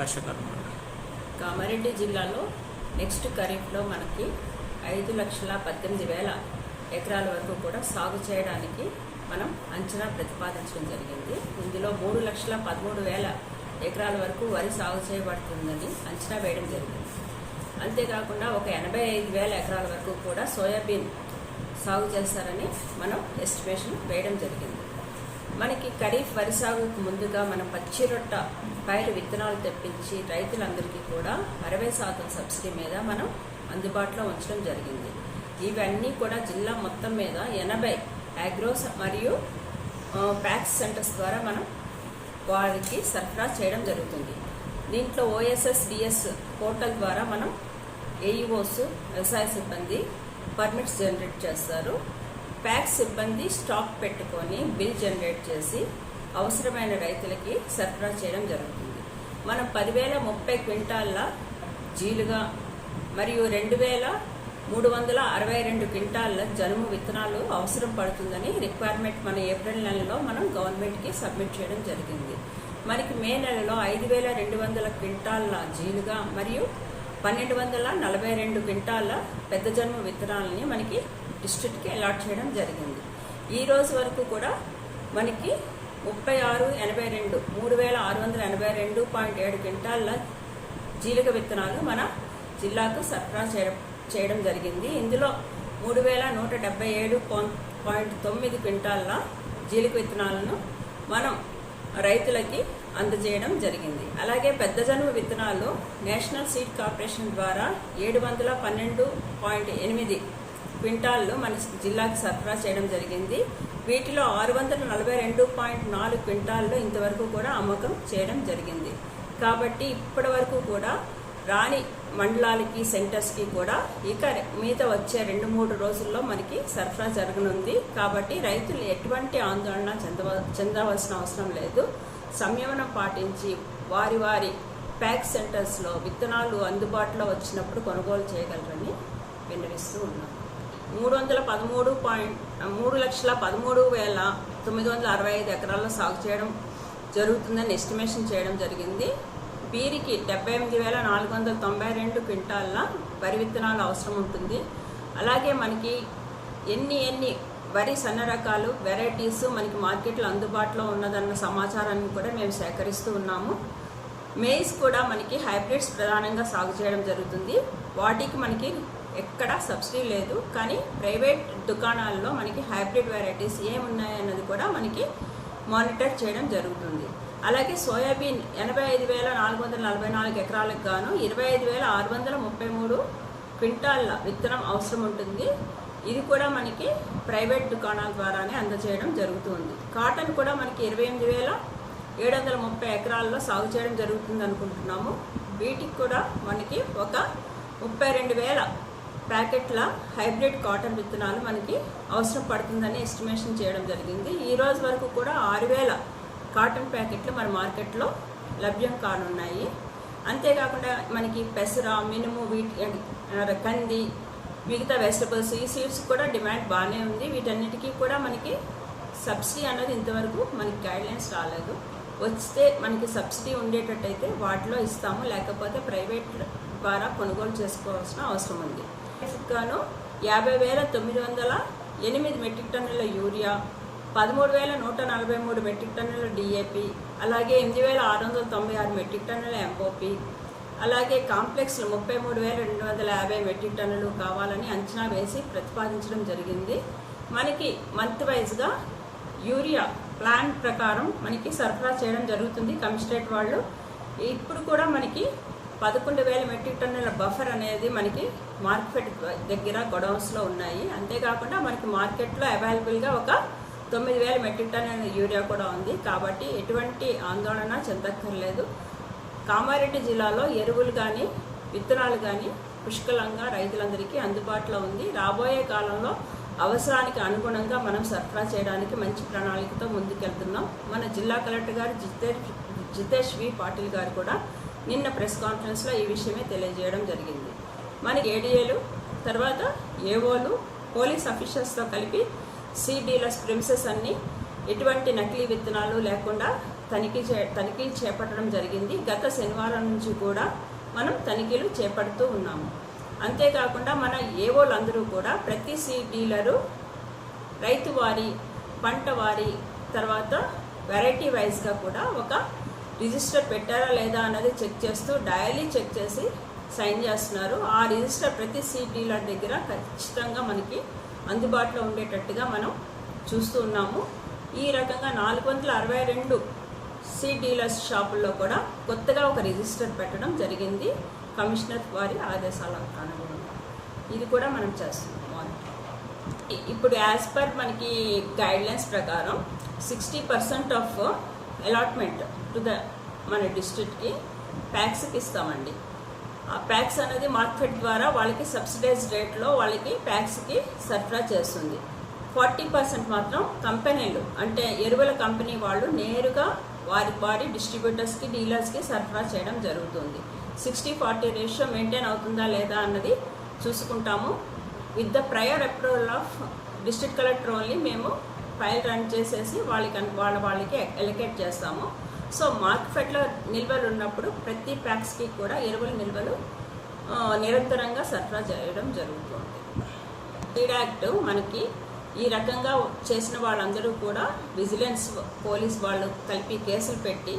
కష్టకరం కామారెడ్డి జిల్లాలో నెక్స్ట్ ఖరీఫ్లో మనకి ఐదు లక్షల పద్దెనిమిది వేల ఎకరాల వరకు కూడా సాగు చేయడానికి మనం అంచనా ప్రతిపాదించడం జరిగింది. ఇందులో మూడు లక్షల పదమూడు వేల ఎకరాల వరకు వరి సాగు చేయబడుతుందని అంచనా వేయడం జరిగింది. అంతేకాకుండా ఒక ఎనభై ఐదు వేల ఎకరాల వరకు కూడా సోయాబీన్ సాగు చేస్తారని మనం ఎస్టిమేషన్ వేయడం జరిగింది. మనకి ఖరీఫ్ వరి సాగుకు ముందుగా మనం పచ్చి రొట్ట పైరు విత్తనాలు తెప్పించి రైతులందరికీ కూడా అరవై శాతం సబ్సిడీ మీద మనం అందుబాటులో ఉంచడం జరిగింది. ఇవన్నీ కూడా జిల్లా మొత్తం మీద ఎనభై అగ్రోస్ మరియు ప్యాక్స్ సెంటర్స్ ద్వారా మనం వారికి సరఫరా చేయడం జరుగుతుంది. దీంట్లో ఓఎస్ఎస్ డిఎస్ పోర్టల్ ద్వారా మనం ఏఈఓస్ వ్యవసాయ సిబ్బంది పర్మిట్స్ జనరేట్ చేస్తారు. ప్యాక్ సిబ్బంది స్టాక్ పెట్టుకొని బిల్ జనరేట్ చేసి అవసరమైన రైతులకి సరఫరా చేయడం జరుగుతుంది. మనం పదివేల ముప్పై క్వింటాల్ల జీలుగా మరియు రెండు వేల మూడు వందల అరవై రెండు క్వింటాల్ల జనుము విత్తనాలు అవసరం పడుతుందని రిక్వైర్మెంట్ మన ఏప్రిల్ నెలలో మనం గవర్నమెంట్కి సబ్మిట్ చేయడం జరిగింది. మనకి మే నెలలో ఐదు వేల రెండు వందల క్వింటాల్ల జీలుగా మరియు పన్నెండు వందల నలభై రెండు క్వింటాల్ల పెద్ద జన్మ విత్తనాలని మనకి డిస్ట్రిక్ట్కి అలాట్ చేయడం జరిగింది. ఈ రోజు వరకు కూడా మనకి ముప్పై ఆరు ఎనభై రెండు మూడు వేల ఆరు వందల ఎనభై రెండు పాయింట్ ఏడు క్వింటాల్ల జీలక విత్తనాలు మన జిల్లాకు సరఫరా చేయడం చేయడం జరిగింది. ఇందులో మూడు వేల నూట డెబ్బై ఏడు పాయింట్ తొమ్మిది క్వింటాల్ల జీలక విత్తనాలను మనం రైతులకి అందజేయడం జరిగింది. అలాగే పెద్ద జనుము విత్తనాలు నేషనల్ సీడ్ కార్పొరేషన్ ద్వారా ఏడు వందల పన్నెండు పాయింట్ ఎనిమిది క్వింటాళ్ళు మన జిల్లాకి సరఫరా చేయడం జరిగింది. వీటిలో ఆరు వందల నలభై రెండు పాయింట్ నాలుగు క్వింటాల్లో ఇంతవరకు కూడా అమ్మకం చేయడం జరిగింది. కాబట్టి ఇప్పటి వరకు కూడా రాని మండలాలకి సెంటర్స్కి కూడా ఇక మీద వచ్చే రెండు మూడు రోజుల్లో మనకి సరఫరా జరగనుంది. కాబట్టి రైతులు ఎటువంటి ఆందోళన చెందవ చెందవలసిన అవసరం లేదు. సంయమనం పాటించి వారి వారి ప్యాక్ సెంటర్స్లో విత్తనాలు అందుబాటులో వచ్చినప్పుడు కొనుగోలు చేయగలరని విన్నవిస్తూ ఉన్నాం మూడు వందల పదమూడు పాయింట్ మూడు లక్షల పదమూడు వేల తొమ్మిది వందల అరవై ఐదు ఎకరాల్లో సాగు చేయడం జరుగుతుందని ఎస్టిమేషన్ చేయడం జరిగింది. వీరికి డెబ్బై ఎనిమిది వేల నాలుగు వందల తొంభై రెండు క్వింటాల్ల వరి విత్తనాలు అవసరం ఉంటుంది. అలాగే మనకి ఎన్ని ఎన్ని వరి సన్న రకాలు వెరైటీస్ మనకి మార్కెట్లో అందుబాటులో ఉన్నదన్న సమాచారాన్ని కూడా మేము సేకరిస్తూ ఉన్నాము. మేజ్ కూడా మనకి హైబ్రిడ్స్ ప్రధానంగా సాగు చేయడం జరుగుతుంది. వాటికి మనకి ఎక్కడ సబ్సిడీ లేదు. కానీ ప్రైవేట్ దుకాణాల్లో మనకి హైబ్రిడ్ వెరైటీస్ ఏమున్నాయన్నది కూడా మనకి మానిటర్ చేయడం జరుగుతుంది. అలాగే సోయాబీన్ ఎనభై ఐదు వేల నాలుగు వందల నలభై నాలుగు ఎకరాలకు గాను ఇరవై ఐదు వేల ఆరు వందల ముప్పై మూడు క్వింటాళ్ళ విత్తనం అవసరం ఉంటుంది. ఇది కూడా మనకి ప్రైవేట్ దుకాణాల ద్వారానే అందజేయడం జరుగుతుంది. కాటన్ కూడా మనకి ఇరవై ఎనిమిది వేల ఏడు వందల ముప్పై ఎకరాల్లో సాగు చేయడం జరుగుతుంది అనుకుంటున్నాము. వీటికి కూడా మనకి ఒక ముప్పై రెండు వేల ప్యాకెట్ల హైబ్రిడ్ కాటన్ విత్తనాలు మనకి అవసరం పడుతుందని ఎస్టిమేషన్ చేయడం జరిగింది. ఈ రోజు వరకు కూడా ఆరు వేల కాటన్ ప్యాకెట్లు మన మార్కెట్లో లభ్యం కానున్నాయి. అంతేకాకుండా మనకి పెసర మినుము వీటి కంది మిగతా వెజిటబుల్స్ ఈ సీడ్స్ కూడా డిమాండ్ బాగానే ఉంది. వీటన్నిటికీ కూడా మనకి సబ్సిడీ అనేది ఇంతవరకు మనకి గైడ్లైన్స్ రాలేదు. వస్తే మనకి సబ్సిడీ ఉండేటట్టయితే వాటిలో ఇస్తాము లేకపోతే ప్రైవేట్ ద్వారా కొనుగోలు చేసుకోవాల్సిన అవసరం ఉంది. గాను యాభై వేల తొమ్మిది వందల ఎనిమిది మెట్రిక్ టన్నుల యూరియా పదమూడు వేల నూట నలభై మూడు మెట్రిక్ టన్నుల డిఏపి అలాగే ఎనిమిది వేల ఆరు వందల తొంభై ఆరు మెట్రిక్ టన్నుల ఎంఓపి అలాగే కాంప్లెక్స్లు ముప్పై మూడు వేల రెండు వందల యాభై మెట్రిక్ టన్నులు కావాలని అంచనా వేసి ప్రతిపాదించడం జరిగింది. మనకి మంత్ వైజ్గా యూరియా ప్లాన్ ప్రకారం మనకి సరఫరా చేయడం జరుగుతుంది కమిషనరేట్ వాళ్ళు. ఇప్పుడు కూడా మనకి పదకొండు వేల మెట్రిక్ టన్నుల బఫర్ అనేది మనకి మార్కెట్ దగ్గర గొడౌన్స్లో ఉన్నాయి. అంతేకాకుండా మనకి మార్కెట్లో అవైలబుల్గా ఒక తొమ్మిది వేల మెట్రిక్ టన్నుల యూరియా కూడా ఉంది. కాబట్టి ఎటువంటి ఆందోళన చెందక్కర్లేదు. కామారెడ్డి జిల్లాలో ఎరువులు కానీ విత్తనాలు కానీ పుష్కలంగా రైతులందరికీ అందుబాటులో ఉంది. రాబోయే కాలంలో అవసరానికి అనుగుణంగా మనం సరఫరా చేయడానికి మంచి ప్రణాళికతో ముందుకెళ్తున్నాం. మన జిల్లా కలెక్టర్ గారు జితేష్ జితేష్ వి పాటిల్ గారు కూడా నిన్న ప్రెస్ కాన్ఫరెన్స్లో ఈ విషయమే తెలియజేయడం జరిగింది. మనకి ఏడీఏలు తర్వాత ఏఓలు పోలీస్ అఫీషియల్స్తో కలిపి సి ప్రిమ్సెస్ అన్నీ అన్ని ఎటువంటి నకిలీ విత్తనాలు లేకుండా తనిఖీ చే తనిఖీ చేపట్టడం జరిగింది. గత శనివారం నుంచి కూడా మనం తనిఖీలు చేపడుతూ ఉన్నాము. అంతేకాకుండా మన ఏవోలందరూ కూడా ప్రతి సీ డీలరు రైతు వారి పంట వారి తర్వాత వెరైటీ వైజ్గా కూడా ఒక రిజిస్టర్ పెట్టారా లేదా అన్నది చెక్ చేస్తూ డైలీ చెక్ చేసి సైన్ చేస్తున్నారు. ఆ రిజిస్టర్ ప్రతి సీ డీలర్ దగ్గర ఖచ్చితంగా మనకి అందుబాటులో ఉండేటట్టుగా మనం చూస్తూ ఉన్నాము. ఈ రకంగా నాలుగు వందల అరవై రెండు సీ డీలర్స్ షాపుల్లో కూడా కొత్తగా ఒక రిజిస్టర్ పెట్టడం జరిగింది. కమిషనర్ వారి ఆదేశాల అనుగుణంగా. ఇది కూడా మనం చేస్తున్నాం ఇప్పుడు యాజ్ పర్ మనకి గైడ్లైన్స్ ప్రకారం sixty percent of allotment to the మన డిస్ట్రిక్ట్కి ప్యాక్స్కి ఇస్తామండి. ఆ ప్యాక్స్ అనేది మార్కెట్ ద్వారా వాళ్ళకి సబ్సిడైజ్ రేట్లో వాళ్ళకి ప్యాక్స్కి సరఫరా చేస్తుంది. ఫార్టీ పర్సెంట్ మాత్రం కంపెనీలు అంటే ఎరువుల కంపెనీ వాళ్ళు నేరుగా వారి వారి డిస్ట్రిబ్యూటర్స్కి డీలర్స్కి సరఫరా చేయడం జరుగుతుంది. సిక్స్టీ ఫార్టీ రేషియో మెయింటైన్ అవుతుందా లేదా అన్నది చూసుకుంటాము. With the prior approval of district collector only మేము ఫైల్ రన్ చేసేసి వాళ్ళకి వాళ్ళ వాళ్ళకి ఎలికేట్ చేస్తాము. సో మార్కెట్లో నిల్వలు ఉన్నప్పుడు ప్రతి ప్యాక్స్కి కూడా ఎరువుల నిల్వలు నిరంతరంగా సరఫరా చేయడం జరుగుతుంది. సీడ్ యాక్ట్ మనకి ఈ రకంగా చేసిన వాళ్ళందరూ కూడా విజిలెన్స్ పోలీస్ వాళ్ళు కలిపి కేసులు పెట్టి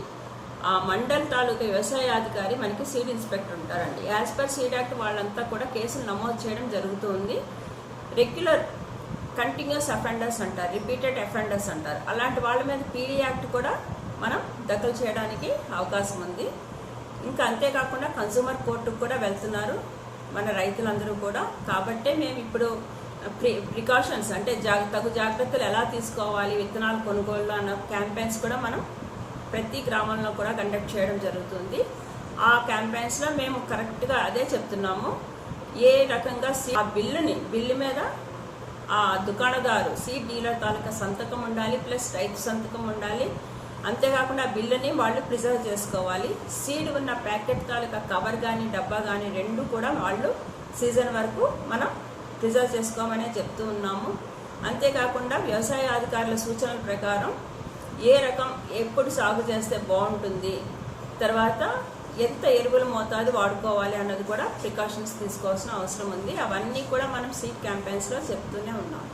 ఆ మండల్ తాలూకా వ్యవసాయాధికారి మనకి సీడ్ ఇన్స్పెక్టర్ ఉంటారండి. యాజ్ పర్ సీడ్ యాక్ట్ వాళ్ళంతా కూడా కేసులు నమోదు చేయడం జరుగుతుంది. రెగ్యులర్ కంటిన్యూస్ అఫెండర్స్ అంటారు రిపీటెడ్ అఫెండర్స్ అంటారు. అలాంటి వాళ్ళ మీద పీడీ యాక్ట్ కూడా మనం దఖలు చేయడానికి అవకాశం ఉంది. ఇంకా అంతేకాకుండా కన్సూమర్ కోర్టుకు కూడా వెళ్తున్నారు మన రైతులందరూ కూడా. కాబట్టే మేము ఇప్పుడు ప్రి ప్రికాషన్స్ అంటే జాగ తగు జాగ్రత్తలు ఎలా తీసుకోవాలి విత్తనాలు కొనుగోలు అన్న క్యాంపెయిన్స్ కూడా మనం ప్రతి గ్రామంలో కూడా కండక్ట్ చేయడం జరుగుతుంది. ఆ క్యాంపెయిన్స్లో మేము కరెక్ట్గా అదే చెప్తున్నాము. ఏ రకంగా సీ- ఆ బిల్లుని బిల్లు మీద ఆ దుకాణదారు సీడ్ డీలర్ తాలూకా సంతకం ఉండాలి ప్లస్ రైతు సంతకం ఉండాలి. అంతేకాకుండా బిల్లుని వాళ్ళు ప్రిజర్వ్ చేసుకోవాలి. సీడ్ ఉన్న ప్యాకెట్ తాలూకా కవర్ కానీ డబ్బా కానీ రెండు కూడా వాళ్ళు సీజన్ వరకు మనం ప్రిజర్వ్ చేసుకోమనే చెప్తూ ఉన్నాము. అంతేకాకుండా వ్యవసాయ అధికారుల సూచనల ప్రకారం ఏ రకం ఎప్పుడు సాగు చేస్తే బాగుంటుంది తర్వాత ఎంత ఎరువుల మోతాదు వాడుకోవాలి అన్నది కూడా ప్రికాషన్స్ తీసుకోవాల్సిన అవసరం ఉంది. అవన్నీ కూడా మనం సీడ్ క్యాంపెయిన్స్లో చెప్తూనే ఉన్నాం.